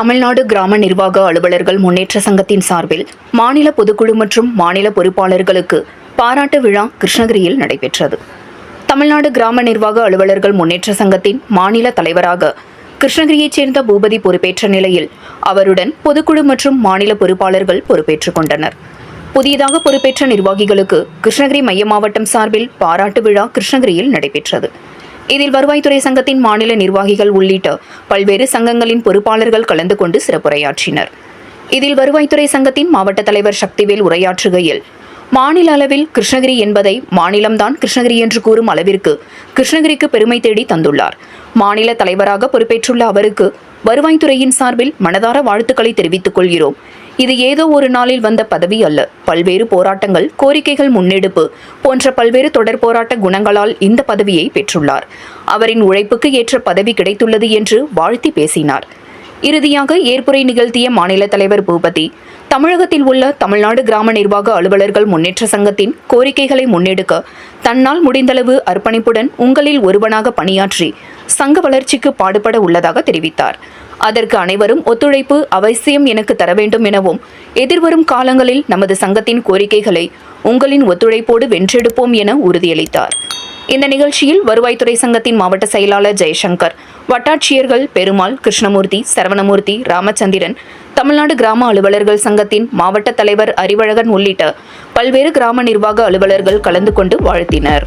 தமிழ்நாடு கிராம நிர்வாக அலுவலர்கள் முன்னேற்ற சங்கத்தின் சார்பில் மாநில பொதுக்குழு மற்றும் மாநில பொறுப்பாளர்களுக்கு பாராட்டு விழா கிருஷ்ணகிரியில் நடைபெற்றது. தமிழ்நாடு கிராம நிர்வாக அலுவலர்கள் முன்னேற்ற சங்கத்தின் மாநில தலைவராக கிருஷ்ணகிரியைச் சேர்ந்த பூபதி பொறுப்பேற்ற நிலையில் அவருடன் பொதுக்குழு மற்றும் மாநில பொறுப்பாளர்கள் பொறுப்பேற்றுக் கொண்டனர். புதியதாக பொறுப்பேற்ற நிர்வாகிகளுக்கு கிருஷ்ணகிரி மைய மாவட்டம் சார்பில் பாராட்டு விழா கிருஷ்ணகிரியில் நடைபெற்றது. இதில் வருவாய்த்துறை சங்கத்தின் மாநில நிர்வாகிகள் உள்ளிட்ட பல்வேறு சங்கங்களின் பொறுப்பாளர்கள் கலந்து கொண்டு சிறப்புரையாற்றினர். இதில் வருவாய்த்துறை சங்கத்தின் மாவட்ட தலைவர் சக்திவேல் உரையாற்றுகையில் மாநில அளவில் கிருஷ்ணகிரி என்பதை மாநிலம்தான் கிருஷ்ணகிரி என்று கூறும் அளவிற்கு கிருஷ்ணகிரிக்கு பெருமை தேடி தந்துள்ளார். மாநில தலைவராக பொறுப்பேற்றுள்ள அவருக்கு வருவாய்த்துறையின் சார்பில் மனதார வாழ்த்துக்களை தெரிவித்துக் கொள்கிறோம். இது ஏதோ ஒரு நாளில் வந்த பதவி அல்ல. பல்வேறு போராட்டங்கள் கோரிக்கைகள் முன்னெடுப்பு போன்ற பல்வேறு தொடர் போராட்ட குணங்களால் இந்த பதவியை பெற்றுள்ளார். அவரின் உழைப்புக்கு ஏற்ற பதவி கிடைத்துள்ளது என்று வாழ்த்தி பேசினார். இறுதியாக ஏற்புரை நிகழ்த்திய மாநில தலைவர் பூபதி தமிழகத்தில் உள்ள தமிழ்நாடு கிராம நிர்வாக அலுவலர்கள் முன்னேற்ற சங்கத்தின் கோரிக்கைகளை முன்னெடுக்க தன்னால் முடிந்தளவு அர்ப்பணிப்புடன் உங்களில் ஒருவனாக பணியாற்றி சங்க வளர்ச்சிக்கு பாடுபட உள்ளதாக தெரிவித்தார். அதற்கு அனைவரும் ஒத்துழைப்பு அவசியம் எனக்கு தர வேண்டும் எனவும் எதிர்வரும் காலங்களில் நமது சங்கத்தின் கோரிக்கைகளை உங்களின் ஒத்துழைப்போடு வென்றெடுப்போம் என உறுதியளித்தார். இந்த நிகழ்ச்சியில் வருவாய்த்துறை சங்கத்தின் மாவட்ட செயலாளர் ஜெயசங்கர் வட்டாட்சியர்கள் பெருமாள் கிருஷ்ணமூர்த்தி சரவணமூர்த்தி ராமச்சந்திரன் தமிழ்நாடு கிராம அலுவலர்கள் சங்கத்தின் மாவட்ட தலைவர் அறிவழகன் உள்ளிட்ட பல்வேறு கிராம நிர்வாக அலுவலர்கள் கலந்து கொண்டு வாழ்த்தினர்.